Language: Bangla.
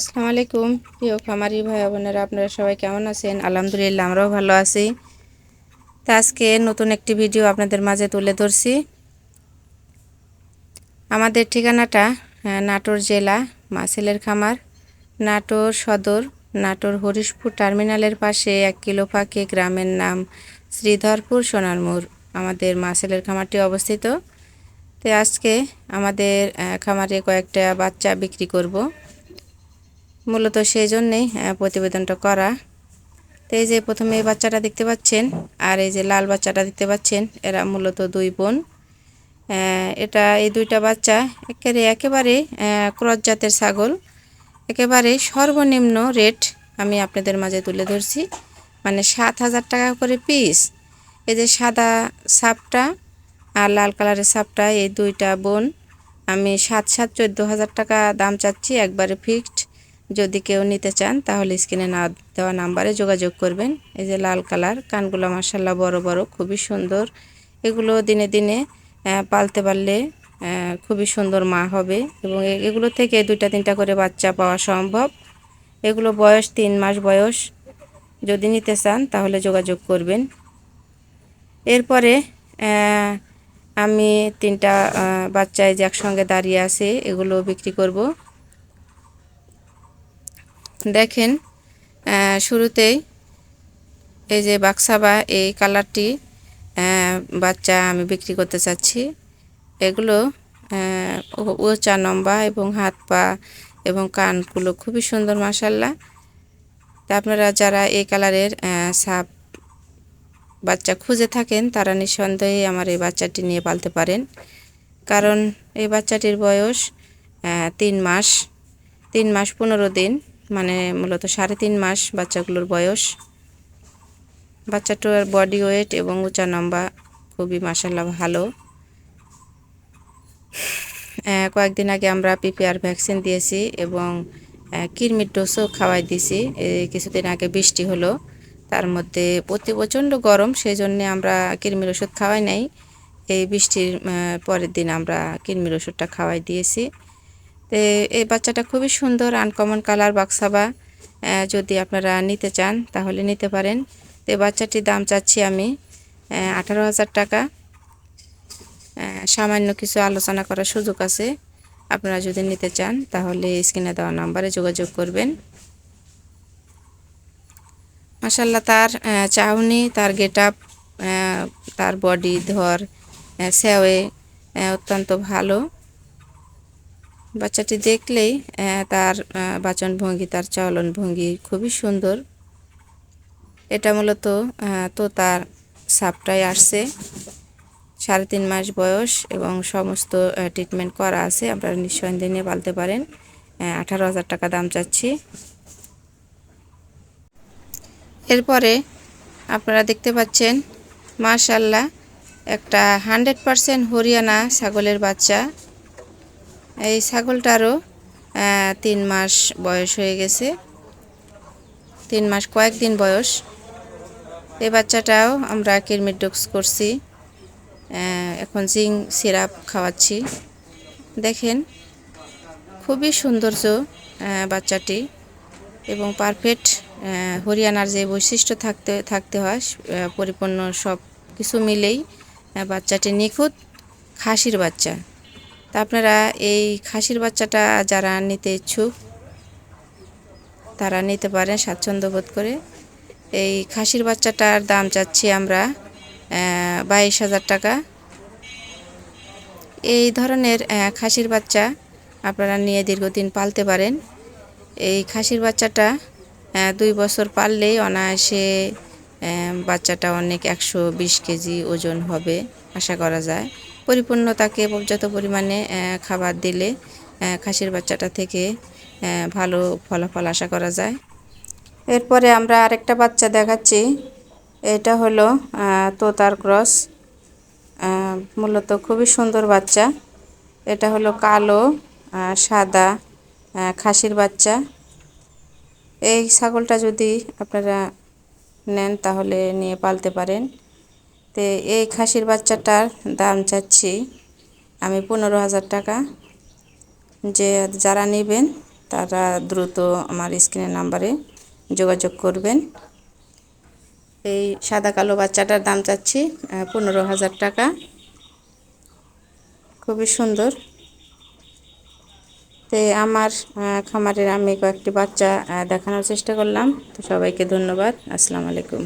আসসালামু আলাইকুম। প্রিয় খামারি ভাই বোনেরা, আপনারা সবাই কেমন আছেন? আলহামদুলিল্লাহ, আমরাও ভালো আছি। তা আজকে নতুন একটি ভিডিও আপনাদের মাঝে তুলে ধরছি। আমাদের ঠিকানাটা নাটোর জেলা, মাসেলের খামার, নাটোর সদর, নাটোর হরিশপুর টার্মিনালের পাশে এক কিলো ফাঁকে গ্রামের নাম শ্রীধরপুর সোনারমুর, আমাদের মাসেলের খামারটি অবস্থিত। তো আজকে আমাদের খামারে কয়েকটা বাচ্চা বিক্রি করব। মূলত সেই জন্যেই প্রতিবেদনটা করা। তো এই যে প্রথমে এই বাচ্চাটা দেখতে পাচ্ছেন, আর এই যে লাল বাচ্চাটা দেখতে পাচ্ছেন, এরা মূলত দুই বোন। এটা এই দুইটা বাচ্চা একেবারে একেবারে ক্রস জাতের ছাগল। একেবারে সর্বনিম্ন রেট আমি আপনাদের মাঝে তুলে ধরছি মানে সাত হাজার টাকা করে পিস। এই যে সাদা সাপটা আর লাল কালারের সাপটা, এই দুইটা বোন, আমি সাত সাত চোদ্দ হাজার টাকা দাম চাচ্ছি, একবারে ফিক্সড। যদি কেউ নিতে চান তাহলে স্ক্রিনে না দেওয়া নাম্বারে যোগাযোগ করবেন। এই যে লাল কালার কানগুলো মার্শাল্লাহ বড় বড় খুবই সুন্দর। এগুলো দিনে দিনে পালতে পারলে খুবই সুন্দর মা হবে এবং এগুলো থেকে দুইটা তিনটা করে বাচ্চা পাওয়া সম্ভব। এগুলো বয়স তিন মাস বয়স। যদি নিতে চান তাহলে যোগাযোগ করবেন। এরপরে আমি তিনটা আহ, বাচ্চা এই যে একসঙ্গে দাঁড়িয়ে আছে এগুলো বিক্রি করব। দেখেন শুরুতেই এই যে বাক্সাবা এই কালারটি বাচ্চা আমি বিক্রি করতে চাচ্ছি। এগুলো আহ, ও- উঁচা লম্বা এবং হাত পা এবং কানগুলো খুবই সুন্দর মাসাল্লাহ তা আপনারা যারা এই কালারের সাপ বাচ্চা খুঁজে থাকেন তারা নিঃসন্দেহে আমার এই বাচ্চাটি নিয়ে পালতে পারেন। কারণ এই বাচ্চাটির বয়স তিন মাস তিন মাস পনেরো দিন। মানে মূলত সাড়ে তিন মাস বাচ্চাগুলোর বয়স। বাচ্চাটার বডি ওয়েট এবং উঁচা লম্বা খুবই মাসাল্লাহ ভালো। কয়েকদিন আগে আমরা পিপিআর ভ্যাকসিন দিয়েছি এবং কিরমির ডোজও খাওয়াই দিয়েছি। কিছুদিন আগে বৃষ্টি হলো। তার মধ্যে প্রতি প্রচণ্ড গরম সেই জন্যে আমরা কৃমির ওষুধ খাওয়াই নাই। এই বৃষ্টির পরের দিন আমরা কিরমির ওষুধটা খাওয়াই দিয়েছি। তো এই বাচ্চাটা খুবই সুন্দর আনকমন কালার বাক্সাবা যদি আপনারা নিতে চান তাহলে নিতে পারেন। তো এই বাচ্চাটির দাম চাচ্ছি আমি আঠারো হাজার টাকা। সামান্য কিছু আলোচনা করার সুযোগ আছে। আপনারা যদি নিতে চান তাহলে স্ক্রিনে দেওয়া নাম্বারে যোগাযোগ করবেন। মাসাল্লাহ তার চাউনি, তার গেট আপ তার বডি ধর স্যাওয়ে অত্যন্ত ভালো। বাচ্চাটি দেখলেই তার বাচন ভঙ্গি, তার চলন ভঙ্গি খুবই সুন্দর। এটা মূলত তো তার সাপটাই আসছে। সাড়ে তিন মাস বয়স এবং সমস্ত ট্রিটমেন্ট করা আছে। আপনারা নিঃসন্দেহে নিয়ে পালতে পারেন। আঠারো হাজার টাকা দাম চাচ্ছি। এরপরে আপনারা দেখতে পাচ্ছেন, মাশাল্লাহ, একটা হান্ড্রেড পারসেন্ট হরিয়ানা ছাগলের বাচ্চা। এই ছাগলটারও তিন মাস বয়স হয়ে গেছে। তিন মাস কয়েকদিন বয়স। এই বাচ্চাটাও আমরা কিরমির ডোক্স করছি। এখন জিং সিরাপ খাওয়াচ্ছি। দেখেন, খুবই সৌন্দর্য বাচ্চাটি এবং পারফেক্ট হরিয়ানার যে বৈশিষ্ট্য থাকতে থাকতে হয় পরিপূর্ণ সব কিছু মিলেই বাচ্চাটি নিখুঁত, খাসির বাচ্চা। তা আপনারা এই খাসির বাচ্চাটা যারা নিতে ইচ্ছুক, তারা নিতে পারেন, স্বাচ্ছন্দ্য বোধ করে। এই খাসির বাচ্চাটার দাম চাচ্ছি আমরা বাইশ হাজার টাকা। এই ধরনের খাসির বাচ্চা আপনারা নিয়ে দীর্ঘদিন পালতে পারেন। এই খাসির বাচ্চাটা দুই বছর পাললেই অনায়াসে বাচ্চাটা অনেক একশো বিশ কেজি ওজন হবে, আশা করা যায়। পরিপূর্ণ তাকে পর্যাপ্ত পরিমাণে খাবার দিলে খাসির বাচ্চাটা থেকে ভালো ফলাফল আশা করা যায়। এরপরে আমরা আরেকটা বাচ্চা দেখাচ্ছি। এটা হলো তোতার ক্রস। মূলত খুবই সুন্দর বাচ্চা। এটা হলো কালো সাদা খাসির বাচ্চা। এই ছাগলটা যদি আপনারা নেন, তাহলে নিয়ে পালতে পারেন। তো এই খাসির বাচ্চাটার দাম চাচ্ছি আমি পনেরো হাজার টাকা। যে যারা নেবেন, তারা দ্রুত আমার স্ক্রিনের নাম্বারে যোগাযোগ করবেন। এই সাদা কালো বাচ্চাটার দাম চাচ্ছি পনেরো হাজার টাকা। খুবই সুন্দর। তো আমার খামারের আমি কয়েকটি বাচ্চা দেখানোর চেষ্টা করলাম। তো সবাইকে ধন্যবাদ। আসসালামু আলাইকুম।